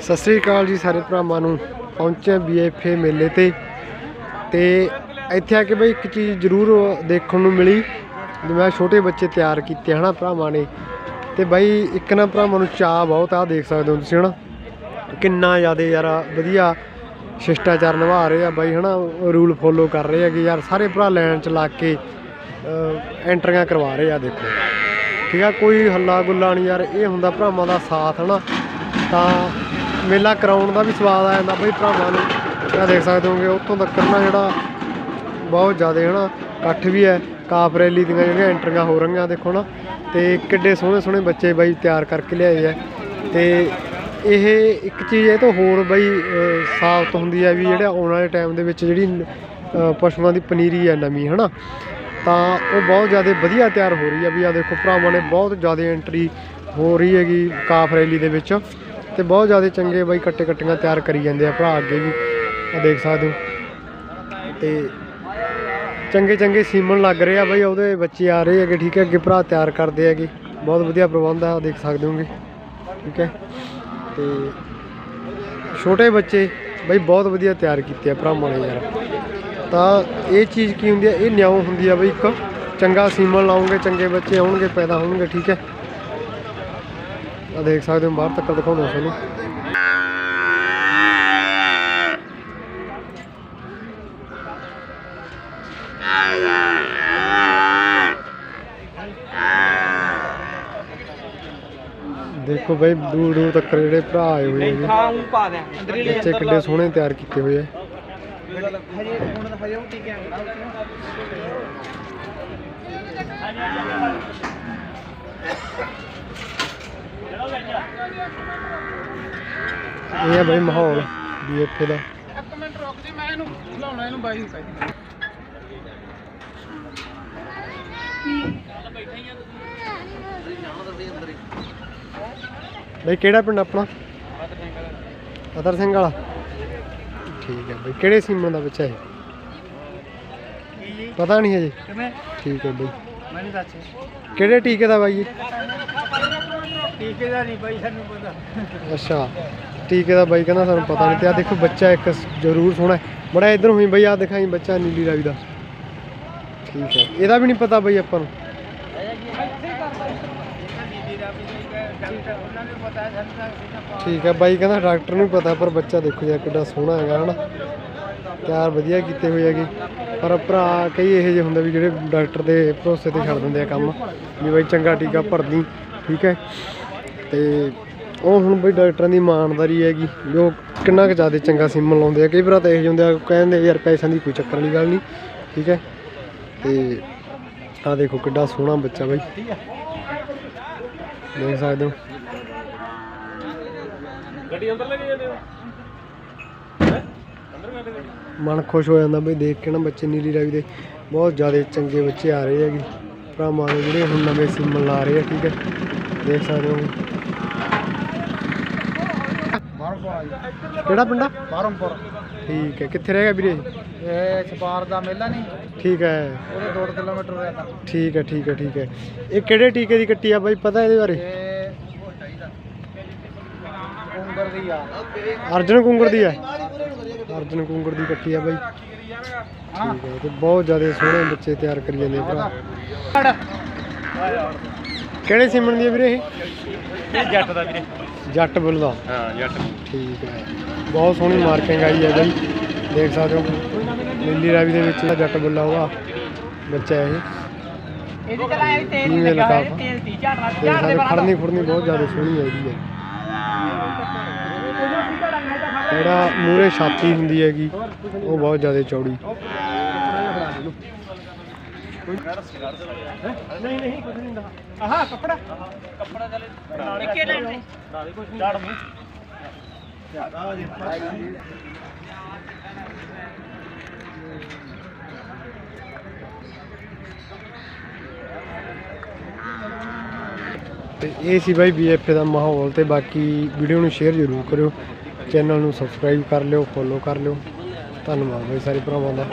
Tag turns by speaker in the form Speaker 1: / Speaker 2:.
Speaker 1: ਸਤਿ ਸ੍ਰੀ ਅਕਾਲ ਜੀ ਸਾਰੇ ਭਰਾਵਾਂ ਨੂੰ। ਪਹੁੰਚੇ ਬੀਐਫਏ ਮੇਲੇ ਤੇ। ਤੇ ਇੱਥੇ ਆ ਕੇ ਬਈ ਇੱਕ ਚੀਜ਼ ਜ਼ਰੂਰ ਦੇਖਣ ਨੂੰ ਮਿਲੀ ਜਿਵੇਂ ਆਹ ਛੋਟੇ ਬੱਚੇ ਤਿਆਰ ਕੀਤੇ ਹਨਾ ਭਰਾਵਾਂ ਨੇ। ਤੇ ਬਾਈ ਇੱਕ ਨਾ ਭਰਾਵਾਂ ਨੂੰ ਚਾਹ ਬਹੁਤ ਆ ਦੇਖ ਸਕਦੇ ਹੋ ਤੁਸੀਂ ਹਨਾ। ਕਿੰਨਾ ਜ਼ਿਆਦਾ ਯਾਰ ਵਧੀਆ ਸ਼ਿਸ਼ਟਾਚਾਰ ਨਿਭਾ ਰਹੇ ਆ ਬਾਈ ਹਨਾ, ਰੂਲ ਫੋਲੋ ਕਰ ਰਹੇ ਆ ਕਿ ਯਾਰ, ਸਾਰੇ ਭਰਾ ਲਾਈਨ ਚ ਲਾ ਕੇ ਐਂਟਰੀਆਂ ਕਰਵਾ ਰਹੇ ਆ ਦੇਖੋ। ਠੀਕ ਆ, ਕੋਈ ਹੱਲਾ ਗੁੱਲਾ ਨਹੀਂ ਯਾਰ, ਇਹ ਹੁੰਦਾ ਭਰਾਵਾਂ ਦਾ ਸਾਥ ਹਨਾ। ਤਾਂ ਮੇਲਾ ਕਰਾਉਣ ਦਾ ਵੀ ਸਵਾਦ ਆ ਜਾਂਦਾ ਬਈ ਭਰਾਵਾਂ ਨੂੰ। ਇਹ ਦੇਖ ਸਕਦੇ ਹੋਗੇ ਉੱਥੋਂ ਤੱਕ ਨਾ ਜਿਹੜਾ ਬਹੁਤ ਜ਼ਿਆਦਾ ਹਨਾ ਇਕੱਠ ਵੀ ਹੈ। ਕਾਫ ਰੈਲੀ ਦੀਆਂ ਜਿਹੜੀਆਂ ਐਂਟਰੀਆਂ ਹੋ ਰਹੀਆਂ ਦੇਖੋ ਨਾ। ਤੇ ਕਿੱਡੇ ਸੋਹਣੇ ਸੋਹਣੇ ਬੱਚੇ ਬਾਈ ਤਿਆਰ ਕਰਕੇ ਲਿਆਏ ਆ। ਤੇ ਇਹ ਇੱਕ ਚੀਜ਼ ਇਹ ਤੋਂ ਹੋਰ ਬਈ ਅਹ, ਸਾਬਤ ਹੁੰਦੀ ਹੈ ਵੀ ਜਿਹੜਾ ਆਉਣ ਵਾਲੇ ਟਾਈਮ ਦੇ ਵਿੱਚ ਜਿਹੜੀ ਪਸ਼ੂਆਂ ਦੀ ਪਨੀਰੀ ਹੈ ਨਵੀਂ ਹਨਾ। ਤਾਂ ਉਹ ਬਹੁਤ ਜ਼ਿਆਦਾ ਵਧੀਆ ਤਿਆਰ ਹੋ ਰਹੀ ਹੈ ਵੀ ਆ ਦੇਖੋ ਭਰਾਵਾਂ ਨੇ ਬਹੁਤ ਜ਼ਿਆਦਾ ਐਂਟਰੀ ਹੋ ਰਹੀ ਹੈਗੀ ਕਾਫ ਰੈਲੀ ਦੇ ਵਿੱਚ। ਤੇ ਬਹੁਤ ਜ਼ਿਆਦਾ ਚੰਗੇ ਬਾਈ ਕੱਟੇ ਕੱਟੀਆਂ ਤਿਆਰ ਕਰੀ ਜਾਂਦੇ ਆ ਭਰਾ ਅੱਗੇ ਵੀ ਆ ਦੇਖ ਸਕਦੇ ਹੋ। ਤੇ ਚੰਗੇ ਚੰਗੇ ਸੀਮਨ ਲੱਗ ਰਹੇ ਆ ਬਾਈ, ਉਹਦੇ ਬੱਚੇ ਆ ਰਹੇ ਹੈਗੇ, ਠੀਕ ਹੈ, ਅੱਗੇ ਭਰਾ ਤਿਆਰ ਕਰਦੇ ਹੈਗੇ। ਬਹੁਤ ਵਧੀਆ ਪ੍ਰਬੰਧ ਆ ਦੇਖ ਸਕਦੇ ਹੋਗੇ, ਠੀਕ ਹੈ। ਤੇ ਛੋਟੇ ਬੱਚੇ ਬਾਈ ਬਹੁਤ ਵਧੀਆ ਤਿਆਰ ਕੀਤੇ ਆ ਭਰਾਵਾਂ ਨੇ ਯਾਰ। ਤਾਂ ਇਹ ਚੀਜ਼ ਕੀ ਹੁੰਦੀ ਹੈ ਇਹ ਨਿਆਉ ਹੁੰਦੀ ਆ ਬਈ ਇੱਕ। ਚੰਗਾ ਸੀਮਨ ਲਾਉਂਗੇ ਚੰਗੇ ਬੱਚੇ ਆਉਣਗੇ, ਪੈਦਾ ਹੋਣਗੇ, ਠੀਕ ਹੈ। ਆ ਦੇਖ ਸਕਦੇ ਹੋ ਬਾਹਰ ਤੱਕ ਦਿਖਾਉਂਦਾ ਤੁਹਾਨੂੰ ਦੇਖੋ ਬਈ ਦੂਰ ਦੂਰ ਤੱਕ ਜਿਹੜੇ ਭਰਾ ਆਏ ਹੋਏ ਨੇ
Speaker 2: ਖਾਉਂ ਪਾ ਦੇ ਅੰਦਰ ਹੀ
Speaker 1: ਕਿੱਡੇ ਸੋਹਣੇ ਤਿਆਰ ਕੀਤੇ ਹੋਏ ਆ।
Speaker 2: ਹਜੇ ਹੁਣ ਤਾਂ ਹਜੇ ਉਹ ਟੀਕੇ
Speaker 1: ਇਹ ਬਈ ਮਾਹੌਲ ਵੀ ਇੱਥੇ ਦਾ।
Speaker 2: ਇੱਕ ਮਿੰਟ ਰੁਕ ਜੀ ਮੈਂ ਇਹਨੂੰ ਖਿਲਾਉਣਾ ਇਹਨੂੰ ਬਾਈ ਨੂੰ ਕਹਿ
Speaker 1: ਬਈ ਕਿਹੜਾ ਪਿੰਡ ਆਪਣਾ? ਅਦਰ ਸਿੰਘ ਵਾਲਾ। ਠੀਕ ਹੈ ਬਈ ਕਿਹੜੇ ਸੀਮਨ ਦਾ ਬੱਚਾ ਹੈ ਪਤਾ ਨਹੀਂ ਹਜੇ।
Speaker 2: ਕਿਵੇਂ?
Speaker 1: ਠੀਕ ਹੈ ਬਈ।
Speaker 2: ਮੈਨੂੰ ਦੱਸ
Speaker 1: ਕਿਹੜੇ ਟੀਕੇ ਦਾ ਬਾਈ ਇਹ?
Speaker 2: ਟੀਕੇ ਦਾ ਨਹੀਂ ਬਾਈ, ਸਾਨੂੰ ਪਤਾ।
Speaker 1: ਅੱਛਾ, ਟੀਕੇ ਦਾ ਬਾਈ ਕਹਿੰਦਾ ਸਾਨੂੰ ਪਤਾ ਨਹੀਂ ਤੇ ਆ ਦੇਖੋ ਬੱਚਾ ਇੱਕ ਜ਼ਰੂਰ ਸੋਹਣਾ ਬੜਾ ਇਧਰ ਹੋਈ ਬਾਈ ਆ ਦਿਖਾਈ ਬੱਚਾ ਨੀਲੀ ਰਾਵੀ ਦਾ। ਠੀਕ ਹੈ, ਇਹਦਾ ਵੀ ਨਹੀਂ ਪਤਾ ਬਾਈ ਆਪਾਂ ਨੂੰ। ਠੀਕ ਹੈ, ਬਾਈ ਕਹਿੰਦਾ ਡਾਕਟਰ ਨੂੰ ਪਤਾ, ਪਰ ਬੱਚਾ ਦੇਖੋ ਯਾਰ ਕਿੱਡਾ ਸੋਹਣਾ ਹੈਗਾ, ਹਨਾ। ਤਿਆਰ ਵਧੀਆ ਕੀਤੇ ਹੋਏ ਹੈਗੇ। ਪਰ ਭਰਾ ਕਈ ਇਹੋ ਜਿਹੇ ਹੁੰਦੇ ਵੀ ਜਿਹੜੇ ਡਾਕਟਰ ਦੇ ਭਰੋਸੇ ਤੇ ਛੱਡ ਦਿੰਦੇ ਆ ਕੰਮ। ਵੀ ਬਾਈ ਚੰਗਾ ਟੀਕਾ ਭਰਦੀ, ਠੀਕ ਹੈ। ਤੇ ਉਹ ਹੁਣ ਬਈ ਡਾਕਟਰਾਂ ਦੀ ਇਮਾਨਦਾਰੀ ਹੈਗੀ ਵੀ ਉਹ ਕਿੰਨਾ ਕੁ ਜ਼ਿਆਦਾ ਚੰਗਾ ਸਿਮ ਲਾਉਂਦੇ ਆ। ਕਈ ਵਾਰ ਤਾਂ ਇਹੋ ਜਿਹੇ ਹੁੰਦੇ ਆ ਕਹਿੰਦੇ ਯਾਰ ਪੈਸਿਆਂ ਦੀ ਕੋਈ ਚੱਕਰ ਵਾਲੀ ਗੱਲ ਨਹੀਂ ਠੀਕ ਹੈ? ਤੇ ਆ ਦੇਖੋ ਕਿੱਡਾ ਸੋਹਣਾ ਬੱਚਾ ਬਾਈ। ਦੇਖ ਸਕਦੇ ਹੋ।
Speaker 2: ਗੱਡੀ ਅੰਦਰ ਲੈ ਕੇ ਜਾਂਦੇ ਹੋ?
Speaker 1: ਮਨ ਖੁਸ਼ ਹੋ ਜਾਂਦਾ ਬਈ ਦੇਖ ਕੇ ਨਾ ਬੱਚੇ ਨੀਲੀ ਰਾਵੀ ਦੇ। ਬਹੁਤ ਜ਼ਿਆਦਾ ਚੰਗੇ ਬੱਚੇ ਆ ਰਹੇ ਹੈਗੇ। ਭਰਾਵਾਂ ਦੇ ਜਿਹੜੇ ਹੁਣ ਨਵੇਂ ਸਿਮ ਲਾ ਰਹੇ ਆ ਠੀਕ ਹੈ? ਦੇਖ ਸਕਦੇ ਹੋ। ਕਿਹੜਾ ਪਿੰਡਾ
Speaker 2: ਬਾਰਮਪੁਰ
Speaker 1: ਠੀਕ ਹੈ ਕਿੱਥੇ ਰਹੇਗਾ ਵੀਰੇ?
Speaker 2: ਇਹ ਸਪਾਰ ਦਾ ਮੇਲਾ ਨਹੀਂ।
Speaker 1: ਠੀਕ ਹੈ।
Speaker 2: ਉਹਦੇ 2 ਕਿਲੋਮੀਟਰ ਹੋਇਆ ਤਾਂ।
Speaker 1: ਠੀਕ ਹੈ ਠੀਕ ਹੈ ਠੀਕ ਹੈ। ਇਹ ਕਿਹੜੇ ਟੀਕੇ ਦੀ ਕੱਟੀ ਆ ਬਾਈ ਪਤਾ ਇਹਦੇ ਬਾਰੇ?
Speaker 2: ਦੀ ਆ।
Speaker 1: ਅਰਜਨ ਕੁੰਗੜ ਦੀ ਹੈ। ਅਰਜਨ ਕੁੰਗੜ ਦੀ ਕੱਟੀ ਆ ਬਾਈ। ਠੀਕ ਹੈ ਤੇ ਬਹੁਤ ਜ਼ਿਆਦਾ ਸੋਹਣੇ ਬੱਚੇ ਤਿਆਰ ਕਰੀ ਜਾਂਦੇ ਆ ਭਰਾ। ਕਿਹੜੇ ਸਿਮਣ ਦੀ ਆ ਵੀਰੇ ਇਹ?
Speaker 2: ਇਹ ਜੱਟ ਦਾ ਵੀਰੇ।
Speaker 1: ਜੱਟ ਬੁੱਲ ਦਾ।
Speaker 2: ਹਾਂ ਜੱਟ
Speaker 1: ਠੀਕ ਹੈ। ਬਹੁਤ ਸੋਹਣੀ ਮਾਰਕਿੰਗ ਆਈ ਹੈ ਬਈ। ਦੇਖ ਸਕਦੇ ਹੋ। ਨੀਲੀ ਰਾਵੀ ਦੇ ਵਿੱਚ ਜਿਹੜਾ ਜੱਟ ਬੁੱਲਾ ਉਹਦਾ। ਬੱਚਾ ਹੈ ਇਹ।
Speaker 2: ਇਹਦੇ ਚਲਾ ਇਹ ਤੇਲ
Speaker 1: ਨਹੀਂ
Speaker 2: ਨਹੀਂ ਲੱਗਾ
Speaker 1: ਲੱਗਾ।
Speaker 2: ਇਹ ਤੇਲ ਤੀ ਝਾੜਨਾ
Speaker 1: ਦੇਖ ਸਕਦੇ ਹੋ, ਖੜਨੀ ਖੁਰਨੀ ਬਹੁਤ ਜ਼ਿਆਦਾ ਸੋਹਣੀ ਹੈ ਇਹਦੀ ਹੈ। ਜਿਹੜਾ ਮੂਰੇ ਛਾਤੀ ਹੁੰਦੀ ਹੈਗੀ ਉਹ ਬਹੁਤ ਜ਼ਿਆਦਾ ਚੌੜੀ।
Speaker 2: ਨਹੀਂ ਨਹੀਂ ਕੁਝ ਨਹੀਂ ਹੁੰਦਾ ਆਹਾ ਕੱਪੜਾ ਕੱਪੜਾ ਚਲੇ ਨਿੱਕੇ ਲੈਣ ਦੇ ਨਾਲੇ ਕੁਝ ਨਹੀਂ ਝਾੜ ਮੂੰਹ
Speaker 1: ਤੇ ਇਹ ਸੀ ਬਾਈ ਬੀਐਫਏ ਦਾ ਮਾਹੌਲ ਤੇ ਬਾਕੀ ਵੀਡੀਓ ਨੂੰ ਸ਼ੇਅਰ ਜ਼ਰੂਰ ਕਰਿਓ ਚੈਨਲ ਨੂੰ ਸਬਸਕ੍ਰਾਈਬ ਕਰ ਲਿਓ ਫੋਲੋ ਕਰ ਲਿਓ। ਧੰਨਵਾਦ ਬਾਈ ਸਾਰੇ ਭਰਾਵਾਂ ਦਾ।